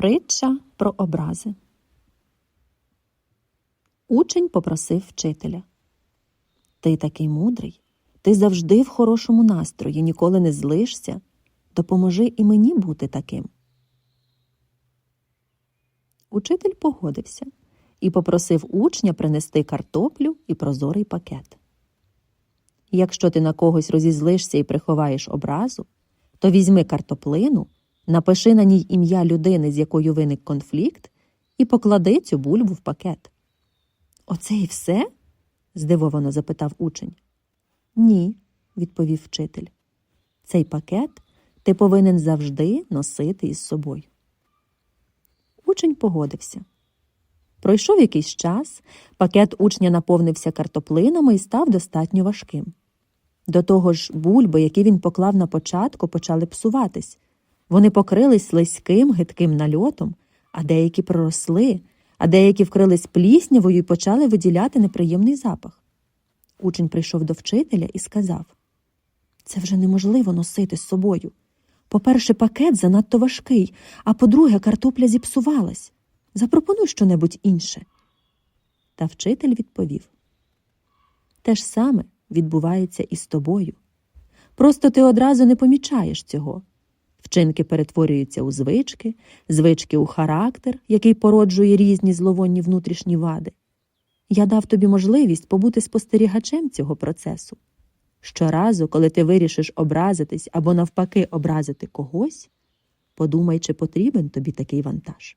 Притча про образи. Учень попросив вчителя. Ти такий мудрий, ти завжди в хорошому настрої, ніколи не злишся. Допоможи і мені бути таким. Учитель погодився і попросив учня принести картоплю і прозорий пакет. Якщо ти на когось розізлишся і приховаєш образу, то візьми картоплину, напиши на ній ім'я людини, з якою виник конфлікт, і поклади цю бульбу в пакет. Оце і все? здивовано запитав учень. Ні, відповів вчитель. Цей пакет ти повинен завжди носити із собою. Учень погодився. Пройшов якийсь час, пакет учня наповнився картоплинами і став достатньо важким. До того ж, бульби, які він поклав на початку, почали псуватись. Вони покрились слизьким, гидким нальотом, а деякі проросли, а деякі вкрились пліснявою і почали виділяти неприємний запах. Учень прийшов до вчителя і сказав Це вже неможливо носити з собою. По-перше, пакет занадто важкий, а по-друге, картопля зіпсувалась. Запропонуй щонебудь інше. Та вчитель відповів Те ж саме відбувається і з тобою. Просто ти одразу не помічаєш цього. Вчинки перетворюються у звички, звички у характер, який породжує різні зловонні внутрішні вади. Я дав тобі можливість побути спостерігачем цього процесу. Щоразу, коли ти вирішиш образитись або навпаки образити когось, подумай, чи потрібен тобі такий вантаж.